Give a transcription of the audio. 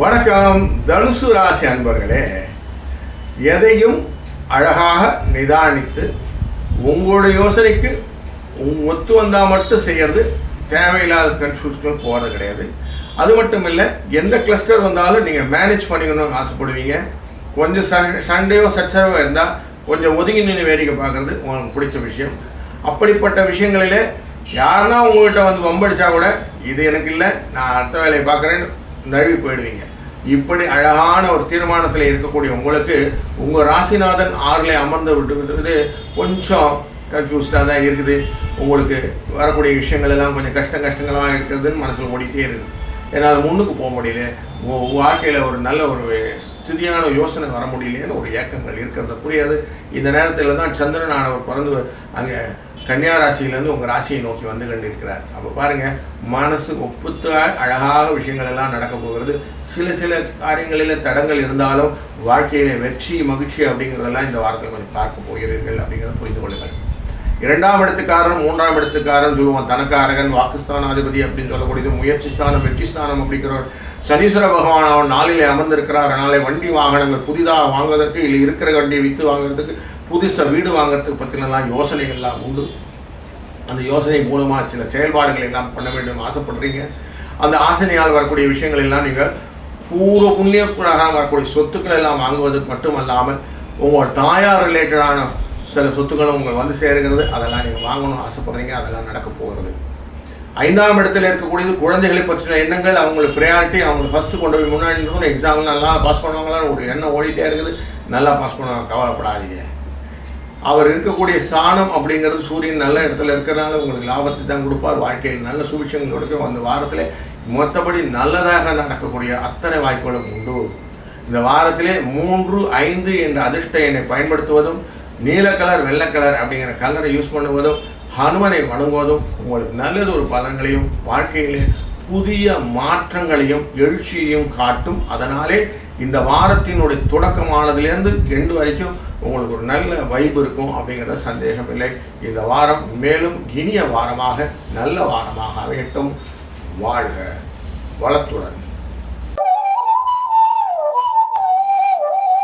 வணக்கம் தனுசு ராசி அன்பர்களே. எதையும் அழகாக நிதானித்து உங்களோட யோசனைக்கு உங் ஒத்து வந்தால் மட்டும் செய்கிறது தேவையில்லாத கன்ஃபியூஸ்கள் போகிறது கிடையாது. அது மட்டும் இல்லை எந்த கிளஸ்டர் வந்தாலும் நீங்கள் மேனேஜ் பண்ணிக்கணும்னு ஆசைப்படுவீங்க. கொஞ்சம் ச சண்டையோ சச்சரவோ இருந்தால் கொஞ்சம் ஒதுங்கி நின்று வேடிக்கை பார்க்குறது உங்களுக்கு பிடிச்ச விஷயம். அப்படிப்பட்ட விஷயங்களிலே யாருன்னா உங்கள்கிட்ட வந்து வம்படிச்சா கூட இது எனக்கு இல்லை நான் அடுத்த வேலையை பார்க்குறேன்னு நழுவி போயிடுவீங்க. இப்படி அழகான ஒரு தீர்மானத்தில் இருக்கக்கூடிய உங்களுக்கு உங்கள் ராசிநாதன் ஆறில் அமர்ந்து விட்டு கொஞ்சம் கன்ஃபியூஸ்டாக தான் இருக்குது. உங்களுக்கு வரக்கூடிய விஷயங்கள் எல்லாம் கொஞ்சம் கஷ்டம் கஷ்டங்களாக இருக்கிறதுன்னு மனசில் ஓடிட்டே இருக்குது என்னால் முன்னுக்கு போக முடியல. வாழ்க்கையில் ஒரு நல்ல ஒரு ஸ்திதியான யோசனை வர முடியலையேன்னு ஒரு ஏக்கங்கள் இருக்கிறது புரியாது. இந்த நேரத்தில் தான் சந்திரனானவர் பிறந்து அங்கே கன்னியா ராசியிலேருந்து உங்கள் ராசியை நோக்கி வந்து கண்டிருக்கிறார். அப்போ பாருங்கள் மனசு ஒப்புத்தால் அழகாக விஷயங்கள் எல்லாம் நடக்க போகிறது. சில சில காரியங்களில் தடங்கள் இருந்தாலும் வாழ்க்கையில வெற்றி மகிழ்ச்சி அப்படிங்கிறதெல்லாம் இந்த வாரத்தில் கொஞ்சம் பார்க்க போகிறீர்கள் அப்படிங்கிறத புரிந்து கொள்ளுங்கள். இரண்டாம் இடத்துக்காரன் மூன்றாம் இடத்துக்காரன் சொல்லுவான் தனக்காரகன் வாக்குஸ்தானாதிபதி அப்படின்னு சொல்லக்கூடியது முயற்சி ஸ்தானம் வெற்றி ஸ்தானம் அப்படிங்கிற சனீஸ்வர பகவான் அவன் நாளிலே அமர்ந்திருக்கிறார். அதனாலே வண்டி வாகனங்கள் புதிதாக வாங்குவதற்கு இல்லை இருக்கிற வண்டியை விற்று வாங்குறதுக்கு புதுசாக வீடு வாங்குறதுக்கு பற்றினெல்லாம் யோசனைகள்லாம் உண்டு. அந்த யோசனை மூலமாக சில செயல்பாடுகளை எல்லாம் பண்ண வேண்டும் ஆசைப்படுறீங்க. அந்த ஆசனையால் வரக்கூடிய விஷயங்கள் எல்லாம் நீங்கள் பூர்வ புண்ணிய பிரகாரம் வரக்கூடிய சொத்துக்கள் எல்லாம் வாங்குவதற்கு மட்டுமல்லாமல் உங்கள் தாயார் ரிலேட்டடான சில சொத்துக்களும் உங்கள் வந்து சேருகிறது அதெல்லாம் நீங்கள் வாங்கணும்னு ஆசைப்படுறீங்க அதெல்லாம் நடக்க போகிறது. ஐந்தாம் இடத்துல இருக்கக்கூடியது குழந்தைகளை பற்றின எண்ணங்கள் அவங்களுக்கு ப்ரையாரிட்டி அவங்க ஃபஸ்ட்டு கொண்டு போய் முன்னாடி நிறுத்தணும் எக்ஸாம் நல்லா பாஸ் பண்ணுவாங்களான்னு ஒரு எண்ணம் ஓடிட்டே இருக்குது. நல்லா பாஸ் பண்ணுவாங்க கவலைப்படாதீங்க. அவர் இருக்கக்கூடிய சாணம் அப்படிங்கிறது சூரியன் நல்ல இடத்துல இருக்கிறனால உங்களுக்கு லாபத்தை தான் கொடுப்பார். வாழ்க்கையில் நல்ல சுபிஷங்கள் கொடுக்கும். அந்த வாரத்தில் மொத்தப்படி நல்லதாக நடக்கக்கூடிய அத்தனை வாய்ப்புகளும் உண்டு. இந்த வாரத்திலே மூன்று ஐந்து என்ற அதிர்ஷ்ட எண்ணை பயன்படுத்துவதும் நீல கலர் வெள்ளை கலர் அப்படிங்கிற கலரை யூஸ் பண்ணுவதும் ஹனுமனை வணங்குவதும் உங்களுக்கு நல்லது ஒரு பலன்களையும் வாழ்க்கையிலே புதிய மாற்றங்களையும் எழுச்சியையும் காட்டும். அதனாலே இந்த வாரத்தினுடைய தொடக்கமானதுலேருந்து எண்டு வரைக்கும் உங்களுக்கு ஒரு நல்ல வைப் இருக்கும் அப்படிங்கிறத சந்தேகம் இல்லை. இந்த வாரம் மேலும் இனிய வாரமாக நல்ல வாரமாக அமையட்டும். வாழ்க வளத்துடன்.